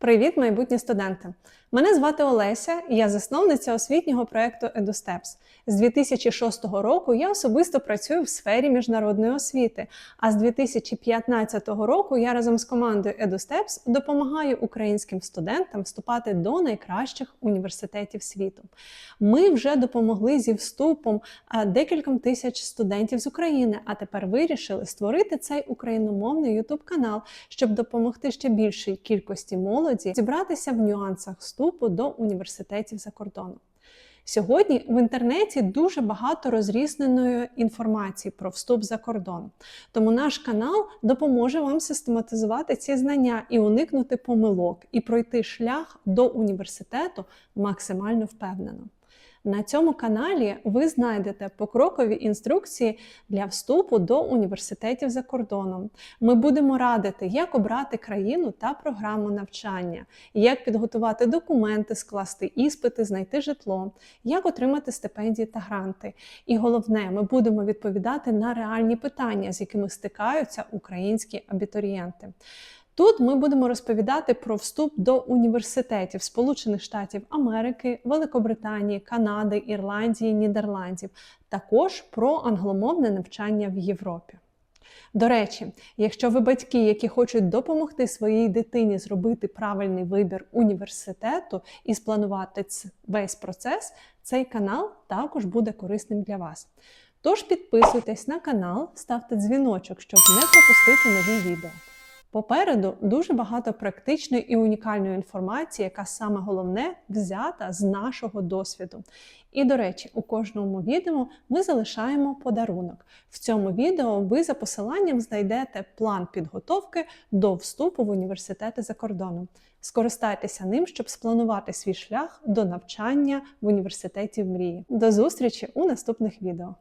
Привіт, майбутні студенти! Мене звати Олеся, і я засновниця освітнього проєкту EduSteps. З 2006 року я особисто працюю в сфері міжнародної освіти. А з 2015 року я разом з командою EduSteps допомагаю українським студентам вступати до найкращих університетів світу. Ми вже допомогли зі вступом декільком тисяч студентів з України, а тепер вирішили створити цей україномовний YouTube канал, щоб допомогти ще більшій кількості молоді зібратися в нюансах вступу до університетів за кордоном. Сьогодні в інтернеті дуже багато розрізненої інформації про вступ за кордон. Тому наш канал допоможе вам систематизувати ці знання і уникнути помилок, і пройти шлях до університету максимально впевнено. На цьому каналі ви знайдете покрокові інструкції для вступу до університетів за кордоном. Ми будемо радити, як обрати країну та програму навчання, як підготувати документи, скласти іспити, знайти житло, як отримати стипендії та гранти. І головне, ми будемо відповідати на реальні питання, з якими стикаються українські абітурієнти. Тут ми будемо розповідати про вступ до університетів Сполучених Штатів Америки, Великобританії, Канади, Ірландії, Нідерландів, також про англомовне навчання в Європі. До речі, якщо ви батьки, які хочуть допомогти своїй дитині зробити правильний вибір університету і спланувати весь процес, цей канал також буде корисним для вас. Тож підписуйтесь на канал, ставте дзвіночок, щоб не пропустити нові відео. Попереду дуже багато практичної і унікальної інформації, яка саме головне взята з нашого досвіду. І, до речі, у кожному відео ми залишаємо подарунок. В цьому відео ви за посиланням знайдете план підготовки до вступу в університети за кордоном. Скористайтеся ним, щоб спланувати свій шлях до навчання в університеті в мрії. До зустрічі у наступних відео!